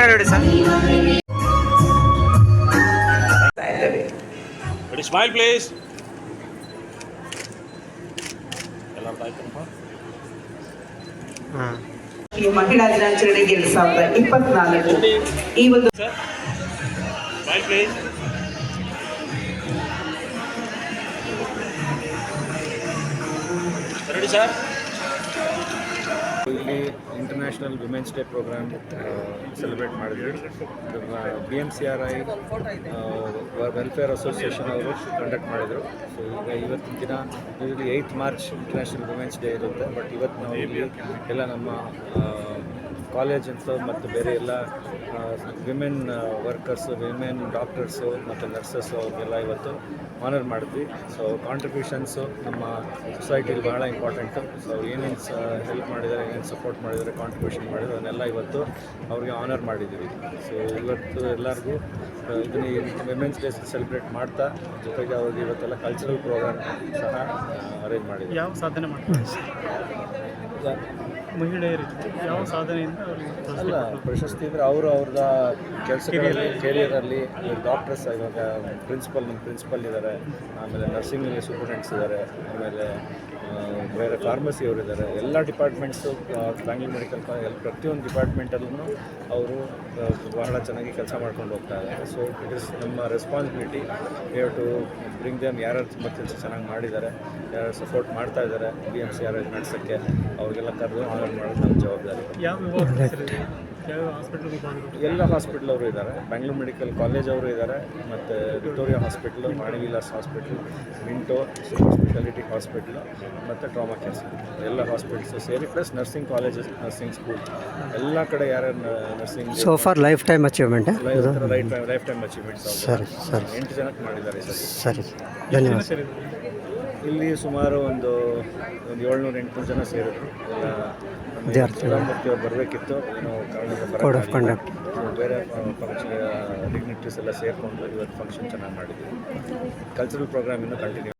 ಈ ಕಡೆ ನೋಡಿ ಸರ್ ಮಾಡ್ತಾ ಇದ್ದೇವೆ ರೆಡಿ ಸ್ಮೈಲ್ ಪ್ಲೀಸ್ ಎಲ್ಲರೂ ಆಯ್ತಪ್ಪ ಈ ಮಹಿಳಾ ದಿನಾಚರಣೆ ಎರಡ್ ಸಾವಿರದ ಇಪ್ಪತ್ನಾಲ್ಕು ಈ ಒಂದು ಸರ್ ಇಲ್ಲಿ international women's day programme celebrate ಮಾಡಿದ್ವಿ B M C R I welfare association ಅವರು ಕಂಡಕ್ಟ್ ಮಾಡಿದರು. ಸೊ ಈಗ ಇವತ್ತಿನ ದಿನ usually eighth March international women's day ಇರುತ್ತೆ. ಬಟ್ ಇವತ್ತು ನಾವು ಇಲ್ಲಿ ಎಲ್ಲ ನಮ್ಮ ಕಾಲೇಜ್ ಅಂತ ಮತ್ತು ಬೇರೆ ಎಲ್ಲ ವಿಮೆನ್ ವರ್ಕರ್ಸು ವಿಮೆನ್ ಡಾಕ್ಟರ್ಸು ಮತ್ತು ನರ್ಸಸ್ಸು ಅವ್ರಿಗೆಲ್ಲ ಇವತ್ತು ಆನರ್ ಮಾಡಿದ್ವಿ. ಸೊ ಕಾಂಟ್ರಿಬ್ಯೂಷನ್ಸು ನಮ್ಮ ಸೊಸೈಟಿಲಿ ಬಹಳ ಇಂಪಾರ್ಟೆಂಟು ಸೊ ಏನೇನು ಹೆಲ್ಪ್ ಮಾಡಿದ್ದಾರೆ ಏನೇನು ಸಪೋರ್ಟ್ ಮಾಡಿದ್ದಾರೆ ಕಾಂಟ್ರಿಬ್ಯೂಷನ್ ಮಾಡಿದ್ರು ಅದನ್ನೆಲ್ಲ ಇವತ್ತು ಅವ್ರಿಗೆ ಆನರ್ ಮಾಡಿದ್ದೀವಿ. ಸೊ ಇವತ್ತು ಎಲ್ಲರಿಗೂ ಇದನ್ನ ವಿಮೆನ್ಸ್ ಡೇ ಸೆಲೆಬ್ರೇಟ್ ಮಾಡ್ತಾ ಜೊತೆಗೆ ಅವ್ರಿಗೆ ಇವತ್ತೆಲ್ಲ ಕಲ್ಚರಲ್ ಪ್ರೋಗ್ರಾಮ್ ಸಹ ಅರೇಂಜ್ ಮಾಡಿದ್ದೀವಿ. ಯಾವ ಸಾಧನೆ ಮಾಡ್ತೀವಿ ಮಹಿಳೆಯರಿಗೆ ಯಾವ ಸಾಧನೆಯಿಂದ? ಅಲ್ಲ, ಪ್ರಶಸ್ತಿ ಅಂದರೆ ಅವರು ಅವ್ರದ ಕೆಲಸ ಕೆರಿಯರಲ್ಲಿ ಡಾಕ್ಟರ್ಸ್ ಇವಾಗ ಪ್ರಿನ್ಸಿಪಲ್ ನಮ್ಮ ಪ್ರಿನ್ಸಿಪಲ್ ಇದ್ದಾರೆ ಆಮೇಲೆ ನರ್ಸಿಂಗಲ್ಲಿ ಸೂಪರ್ಡೆಂಟ್ಸ್ ಇದ್ದಾರೆ ಆಮೇಲೆ ಬೇರೆ ಫಾರ್ಮಸಿ ಅವರು ಇದ್ದಾರೆ ಎಲ್ಲ ಡಿಪಾರ್ಟ್ಮೆಂಟ್ಸು ಬ್ಯಾಂಗ್ಳೂರು ಮೆಡಿಕಲ್ ಕಾಲೇಜ್ ಪ್ರತಿಯೊಂದು ಡಿಪಾರ್ಟ್ಮೆಂಟಲ್ಲೂ ಅವರು ಬಹಳ ಚೆನ್ನಾಗಿ ಕೆಲಸ ಮಾಡ್ಕೊಂಡು ಹೋಗ್ತಾ ಇದ್ದಾರೆ ಸೊ ಇಟ್ ಇಸ್ ನಮ್ಮ responsibility have to bring them ಯಾರ್ಯಾರು ತುಂಬ ಕೆಲಸ ಚೆನ್ನಾಗಿ ಮಾಡಿದ್ದಾರೆ ಯಾರು ಸಪೋರ್ಟ್ ಮಾಡ್ತಾ ಇದ್ದಾರೆ ಬಿ ಎಂ ಸಿ ಯಾರು ನಡೆಸೋಕ್ಕೆ ಅವ್ರಿಗೆಲ್ಲ ಕರೆದು ಆನ್ಲೈನ್ ಮಾಡೋದು ನಮ್ಮ ಜವಾಬ್ದಾರಿ. ವಿಭಾಗಗಳು ಎಲ್ಲ ಹಾಸ್ಪಿಟ್ಲ್ ಅವರು ಇದ್ದಾರೆ. ಬೆಂಗಳೂರು ಮೆಡಿಕಲ್ ಕಾಲೇಜ್ ಅವರು ಇದ್ದಾರೆ. ಮತ್ತು Victoria hospital Manivilas hospital Minto speciality hospital ಮತ್ತು ಟ್ರಾಮಾ ಕೇರ್ ಎಲ್ಲ ಹಾಸ್ಪಿಟಲ್ಸು ಸೇರಿ plus nursing colleges nursing school ಎಲ್ಲ ಕಡೆ ಯಾರ್ಯಾರು nursing so for lifetime achievement lifetime lifetime achievements ಸರಿ ಸರಿ. ಎಂಟು ಜನಕ್ಕೆ ಮಾಡಿದ್ದಾರೆ ಸರ್. ಸರಿ. ಧನ್ಯವಾದ. ಇಲ್ಲಿ ಸುಮಾರು ಒಂದು ಒಂದು ಏಳ್ನೂರು ಎಂಟುನೂರು ಜನ ಸೇರಿದ್ರು. ಎಲ್ಲ ವಿದ್ಯಾರ್ಥಿಗಳು. ಬರಬೇಕಿತ್ತು ಕೋಡ್ ಆಫ್. ಕಂಡಕ್ಟ್ ಬೇರೆ ಫಂಕ್ಷನ್ ಡಿಗ್ನಿಟೀಸ್ ಎಲ್ಲ ಸೇರಿಕೊಂಡು ಇವತ್ತು ಫಂಕ್ಷನ್ ಚೆನ್ನಾಗಿ ಮಾಡಿದ್ವಿ ಕಲ್ಚರಲ್ ಪ್ರೋಗ್ರಾಮ್ ಇನ್ನೂ ಕಂಟಿನ್ಯೂ